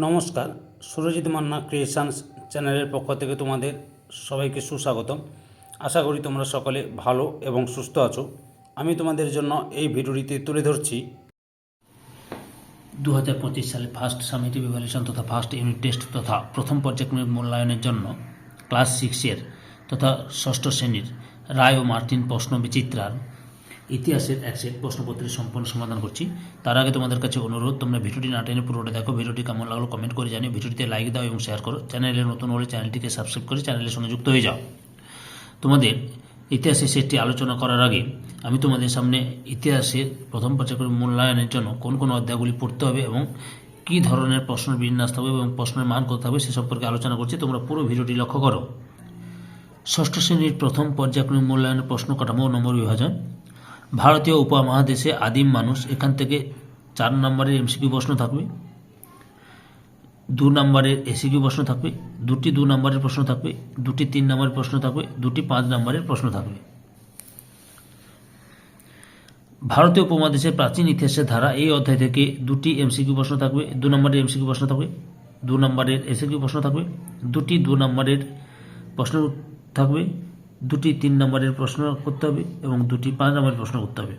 নমস্কার, সুরজিৎ মান্না ক্রিয়েশনস চ্যানেলের পক্ষ থেকে তোমাদের সবাইকে সুস্বাগতম। আশা করি তোমরা সকলে ভালো এবং সুস্থ আছো। আমি তোমাদের জন্য এই ভিডিওটিতে তুলে ধরছি দু হাজার পঁচিশ সালে ফার্স্ট সামিটিভ ইভ্যালুয়েশন তথা ফার্স্ট ইউনিট টেস্ট তথা প্রথম পর্যায়ক্রমিক মূল্যায়নের জন্য ক্লাস সিক্সের তথা ষষ্ঠ শ্রেণির রায় ও মার্টিন প্রশ্ন বিচিত্রার ইতিহাসের এক সেট প্রশ্নপত্রের সম্পূর্ণ সমাধান করছি। তার আগে তোমাদের কাছে অনুরোধ, তোমরা ভিডিওটি না টেনে পুরোটা দেখো। ভিডিওটি কেমন লাগল কমেন্ট করে জানিও। ভিডিওটিতে লাইক দাও এবং শেয়ার করো। চ্যানেলে নতুন হলে চ্যানেলটিকে সাবস্ক্রাইব করে চ্যানেলের সঙ্গে যুক্ত হয়ে যাও। তোমাদের ইতিহাসের সেটটি আলোচনা করার আগে আমি তোমাদের সামনে ইতিহাসের প্রথম পর্যায়ক্রমিক মূল্যায়নের জন্য কোন কোন অধ্যায়গুলি পড়তে হবে এবং কী ধরনের প্রশ্নের বিন্যাস থাকবে এবং প্রশ্নের মান কত হবে সে সম্পর্কে আলোচনা করছি। তোমরা পুরো ভিডিওটি লক্ষ্য করো। ষষ্ঠ শ্রেণির প্রথম পর্যায়ক্রমিক মূল্যায়নের প্রশ্ন কাঠামো নম্বর বিভাজন। ভারতীয় উপমহাদেশে আদিম মানুষ এখান থেকে চার নম্বরের এমসিকিউ প্রশ্ন থাকবে, দু নম্বরের এসিকিউ প্রশ্ন থাকবে, দুটি দু নম্বরের প্রশ্ন থাকবে, দুটি তিন নম্বরের প্রশ্ন থাকবে, দুটি পাঁচ নম্বরের প্রশ্ন থাকবে। ভারতীয় উপমহাদেশের প্রাচীন ইতিহাসের ধারা এই অধ্যায় থেকে দুটি এমসিকিউ প্রশ্ন থাকবে, দু নম্বরের এমসিকিউ প্রশ্ন থাকবে, দু নম্বরের এসিকিউ প্রশ্ন থাকবে, দুটি দু নম্বরের প্রশ্ন থাকবে দুটি তিন নম্বরের প্রশ্ন করতে হবে এবং দুটি পাঁচ নম্বরের প্রশ্ন করতে হবে।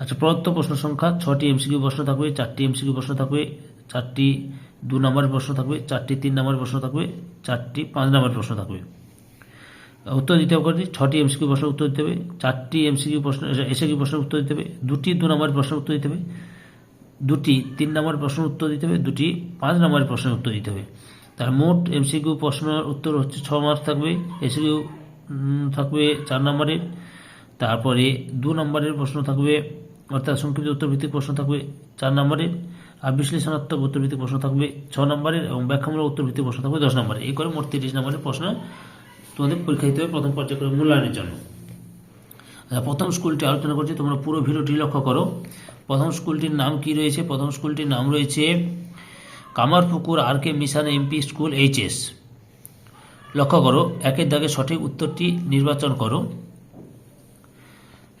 আচ্ছা প্রদত্ত প্রশ্ন সংখ্যা ছটি এমসিকিউ প্রশ্ন থাকবে, চারটি এমসিকিউ প্রশ্ন থাকবে, চারটি দু নম্বরের প্রশ্ন থাকবে, চারটি তিন নম্বরের প্রশ্ন থাকবে, চারটি পাঁচ নম্বরের প্রশ্ন থাকবে। উত্তর দিতে হবে ছটি এমসিকিউ প্রশ্নের উত্তর দিতে হবে, চারটি এমসিকিউ প্রশ্ন এসএকিউ প্রশ্নের উত্তর দিতে হবে, দুটি দু নম্বরের প্রশ্নের উত্তর দিতে হবে, দুটি তিন নম্বরের প্রশ্নের উত্তর দিতে হবে, দুটি পাঁচ নম্বরের প্রশ্নের উত্তর দিতে হবে। তার মোট এমসিকিউ প্রশ্নের উত্তর হচ্ছে ছ মার্ক থাকবে এসিকিউ থাকবে চার নম্বরের তারপরে দু নম্বরের প্রশ্ন থাকবে অর্থাৎ সংক্ষিপ্ত উত্তরভিত্তিক প্রশ্ন থাকবে চার নম্বরের আর বিশ্লেষণাত্মক উত্তরভিত্তিক প্রশ্ন থাকবে ছ নম্বরের এবং ব্যাখ্যামূলক উত্তরভিত্তিক প্রশ্ন থাকবে দশ নম্বরের এই করে মোট তিরিশ নম্বরের প্রশ্ন তোমাদের পরীক্ষা দিতে হবে প্রথম পর্যায়ক্রমিক মূল্যায়নের জন্য। আচ্ছা, প্রথম স্কুলটি আলোচনা করছি তোমরা পুরো ভিডিওটি লক্ষ্য করো। প্রথম স্কুলটির নাম কি রয়েছে? প্রথম স্কুলটির নাম রয়েছে Kamarpukur R K mission MP school HS লক্ষ্য করো, একের দাগে সঠিক উত্তরটি নির্বাচন করো।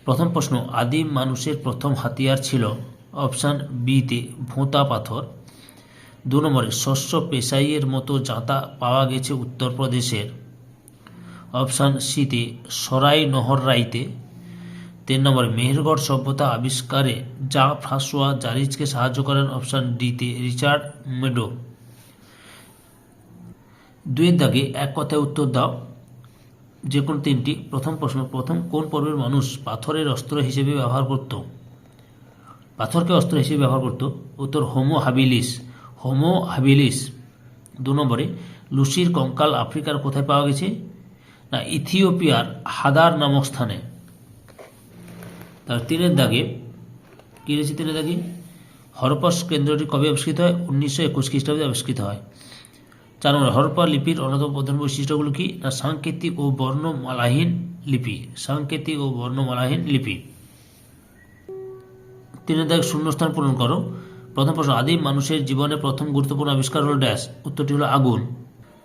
প্রথম প্রশ্ন আদিম মানুষের প্রথম হাতিয়ার ছিল অপশান বিতে ভোঁতা পাথর। দু নম্বরে, শস্য পেশাইয়ের মতো জাঁতা পাওয়া গেছে উত্তরপ্রদেশের। অপশান সিতে, সরাই নহর রাইতে। তিন নম্বরে, মেহেরগড় সভ্যতা আবিষ্কারে যা ফ্রাসোয়া জারিজকে সাহায্য করেন অপশান ডিতে, রিচার্ড মেডো। দুয়ের দাগে এক কথায় উত্তর দাও। যে কোনো তিনটি। প্রথম প্রশ্ন, প্রথম কোন পর্বের মানুষ পাথরের অস্ত্র হিসেবে ব্যবহার করত? পাথরকে অস্ত্র হিসেবে ব্যবহার করত। উত্তর, হোমো হাবিলিস। Homo habilis. দু নম্বরে, লুসির কঙ্কাল আফ্রিকার কোথায় পাওয়া গেছে? না, ইথিওপিয়ার হাদার নামক স্থানে। তার তিনের দাগে, কী রয়েছে তিনের দাগে? হরপস কেন্দ্রটি কবে আবিষ্কৃত হয়? উনিশশো একুশ খ্রিস্টাব্দে আবিষ্কৃত হয়। চার নম্বর হরপ্পা লিপির অন্যতম প্রধান বৈশিষ্ট্যগুলো কি? না, সাংকেতিক ও বর্ণমালাহীন লিপি। সাংকেতিক ও বর্ণমালাহীন লিপি। তিনের দাগ শূন্যস্থান পূরণ করো। প্রথম প্রশ্ন, আদিম মানুষের জীবনে প্রথম গুরুত্বপূর্ণ আবিষ্কার হলো ড্যাশ। উত্তরটি হলো আগুন।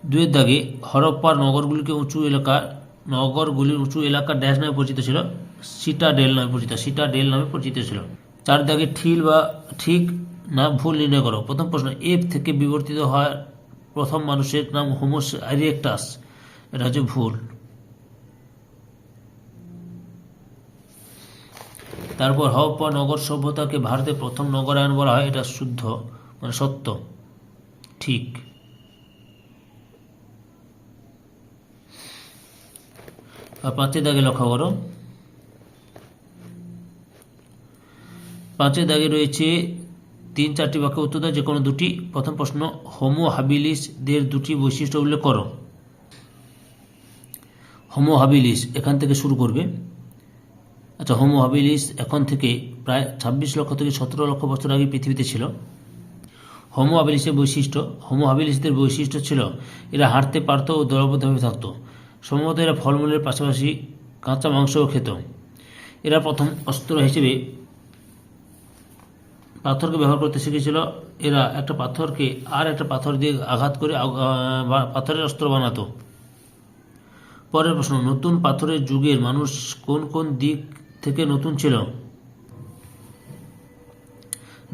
দুয়ের দাগে হরপ্পার নগরগুলিকে উঁচু এলাকা, নগরগুলির উঁচু এলাকা ড্যাশ নামে পরিচিত ছিল। সিটা ডেল নামে পরিচিত সিটা ডেল নামে পরিচিত ছিল। চার দাগে ঠিল বা ঠিক না ভুল নির্ণয় করো। প্রথম প্রশ্ন, এফ থেকে বিবর্তিত হয় প্রথম মানুষের নাম হোমোস আরিয়েক্টাস। এটা হচ্ছে ভুল। তারপর হরপ্পা নগর সভ্যতাকে ভারতের প্রথম নগরায়ন বলা হয়, এটা শুদ্ধ মানে সত্য। ঠিক। আর পাঁচের দাগে লক্ষ্য করো। পাঁচের দাগে রয়েছে তিন চারটি বাক্য উত্তর দাও যে কোনো দুটি। প্রথম প্রশ্ন, হোমো হাবিলিস দের দুটি বৈশিষ্ট্য উল্লেখ করো। হোমো হাবিলিস এখান থেকে শুরু করবে। আচ্ছা হোমো হাবিলিস এখন থেকে প্রায় ছাব্বিশ লক্ষ থেকে সতেরো লক্ষ বছর আগে পৃথিবীতে ছিল। হোমো হাবিলিসের বৈশিষ্ট্য হোমো হাবিলিসদের বৈশিষ্ট্য ছিল এরা হাঁটতে পারত ও দলবদ্ধভাবে থাকতো। সম্ভবত এরা ফলমূলের পাশাপাশি কাঁচা মাংসও খেত। এরা প্রথম অস্ত্র হিসেবে পাথরকে ব্যবহার করতে শিখেছিল। এরা একটা পাথরকে আর একটা পাথর দিয়ে আঘাত করে পাথরের অস্ত্র বানাতো। পরের প্রশ্ন, নতুন পাথরের যুগের মানুষ কোন কোন দিক থেকে নতুন ছিল?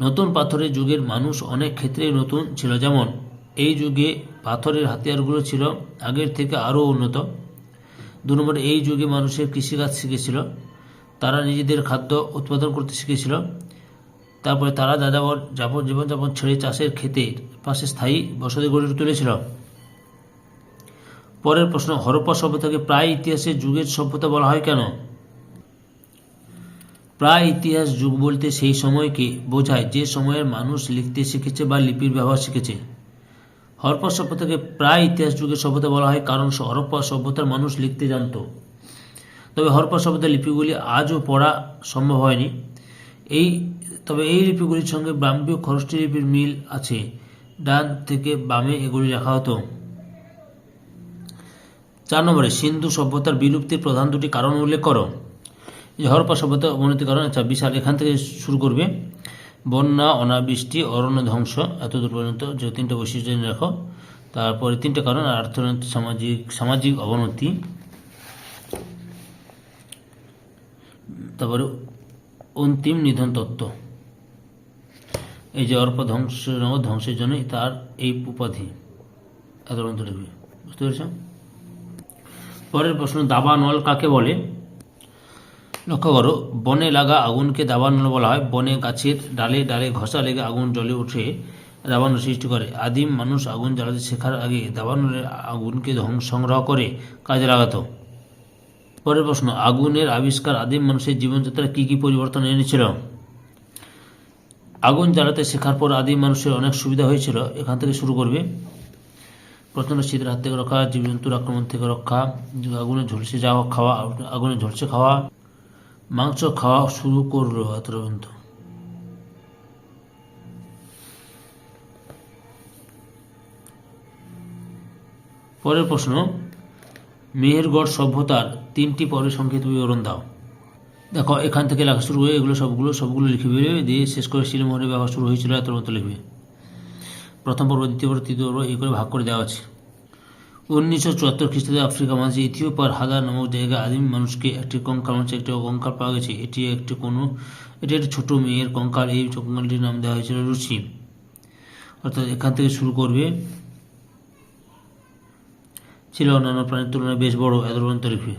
নতুন পাথরের যুগের মানুষ অনেক ক্ষেত্রেই নতুন ছিল। যেমন, এই যুগে পাথরের হাতিয়ারগুলো ছিল, আগের থেকে আরও উন্নত। দু নম্বর, এই যুগে মানুষের কৃষিকাজ শিখেছিল। তারা নিজেদের খাদ্য উৎপাদন করতে শিখেছিল। তারপরে তারা যাযাবর যাপন জীবনযাপন ছেড়ে চাষের ক্ষেতের পাশে স্থায়ী বসতি গড়ে তুলেছিল। পরের প্রশ্ন, হরপ্পা সভ্যতাকে প্রায় ইতিহাসের যুগের সভ্যতা বলা হয় কেন? প্রায় ইতিহাস যুগ বলতে সেই সময়কে বোঝায় যে সময়ের মানুষ লিখতে শিখেছে বা লিপির ব্যবহার শিখেছে। হরপ্পা সভ্যতাকে প্রায় ইতিহাস যুগের সভ্যতা বলা হয় কারণ হরপ্পা সভ্যতার মানুষ লিখতে জানতো। তবে হরপ্পা সভ্যতার লিপিগুলি আজও পড়া সম্ভব হয়নি। এই তবে এই লিপিগুলির সঙ্গে ব্রাহ্মীয় খরষ্টি লিপির মিল আছে। ডান থেকে বামে এগুলি লেখা হতো। চার নম্বরে, সিন্ধু সভ্যতার বিলুপ্তির প্রধান দুটি কারণ উল্লেখ করো। হরপ্পা সভ্যতার অবনতি কারণ আচ্ছা বিশাল এখান থেকে শুরু করবে। বন্যা, অনাবৃষ্টি, অরণ্য ধ্বংস, এতদূর পর্যন্ত যে তিনটা বৈশিষ্ট্য রাখো। তারপরে তিনটে কারণ অর্থনৈতিক সামাজিক সামাজিক অবনতি। তারপরে অন্তিম নিধন তত্ত্ব। এই যে অর্প ধ্বংস ধ্বংসের জন্য তার এই উপাধি। এত বুঝতে পেরেছ? পরের প্রশ্ন দাবানল কাকে বলে? লক্ষ্য করো, বনে লাগা আগুনকে দাবানল বলা হয়। বনে গাছের ডালে ডালে ঘষা লেগে আগুন জ্বলে উঠে দাবানল সৃষ্টি করে। আদিম মানুষ আগুন জ্বালাতে শেখার আগে দাবানলের আগুনকে ধ্বংস সংগ্রহ করে, কাজে লাগাতো। পরের প্রশ্ন, আগুনের আবিষ্কার আদিম মানুষের জীবনযাত্রায় কী কী পরিবর্তন এনেছিল? আগুন জ্বালাতে শেখার পর আদিম মানুষের অনেক সুবিধা হয়েছিল, এখান থেকে শুরু করবে। প্রথমে শীতের হাত থেকে রক্ষা, জীবজন্তুর আক্রমণ থেকে রক্ষা, আগুনে ঝলসে যাওয়া, খাওয়া, আগুনে ঝলসে খাওয়া, মাংস খাওয়া শুরু করল পর্যন্ত পরের প্রশ্ন, মেহেরগড় সভ্যতার তিনটি পরের সংক্ষিপ্ত বিবরণ দাও। দেখো, এখান থেকে লেখা শুরু হয়ে এগুলো সবগুলো সবগুলো লিখবে দিয়ে শেষ করে শিলমোহরের ব্যবহার শুরু হয়েছিল, এত মতো লিখবে। প্রথম পর্ব, দ্বিতীয় পর্ব, তৃতীয় পর্ব, এই করে ভাগ করে দেওয়া আছে। উনিশশো চুয়াত্তর খ্রিস্টাব্দে আফ্রিকা মহাদেশে ইথিওপিয়ার হাদার নামক জায়গায় আদিম মানুষকে একটি কঙ্কাল মানুষের একটি কঙ্কাল পাওয়া গেছে। এটি একটি কোনো, এটি একটি ছোট মেয়ের কঙ্কাল। এই কঙ্কালটির নাম দেওয়া হয়েছিল রুচি। অর্থাৎ এখান থেকে শুরু করবে, ছিল অন্যান্য প্রাণীর তুলনায় বেশ বড়, এত পর্যন্ত লিখবে।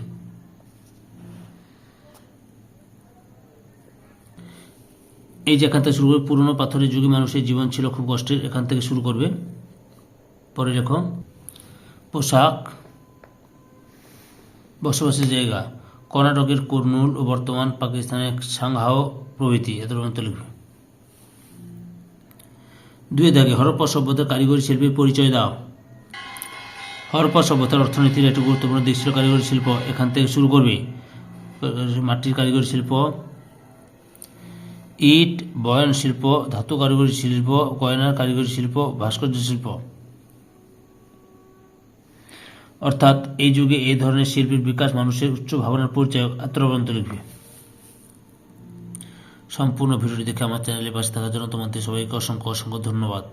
এই যে এখান থেকে শুরু করবে পুরনো পাথরের যুগে মানুষের জীবন ছিল খুব কষ্টের, এখান থেকে শুরু করবে। পরে লেখো, পোশাক, বসবাসের জায়গা, কর্ণাটকের কুর্নুল ও বর্তমান পাকিস্তানের সাংহাও প্রভৃতি। এত পর্যন্ত লিখবে। দুই দাগে, হরপ্পা সভ্যতার কারিগরি শিল্পের পরিচয় দাও। হরপ্পা সভ্যতার অর্থনীতির একটি গুরুত্বপূর্ণ দিক ছিল কারিগরি শিল্প। এখান থেকে শুরু করবে। মাটির কারিগরি শিল্প ইট, বয়ন শিল্প, ধাতু কারিগরি শিল্প কয়নার কারিগরি শিল্প, ভাস্কর্য শিল্প। অর্থাৎ এই যুগে এই ধরনের শিল্পের বিকাশ মানুষের উচ্চ ভাবনার পরিচয় আত্মবন্ত লিখবে। সম্পূর্ণ ভিডিওটি দেখে আমার চ্যানেলে পাশে থাকার জন্য তোমাদের সবাইকে অসংখ্য অসংখ্য ধন্যবাদ।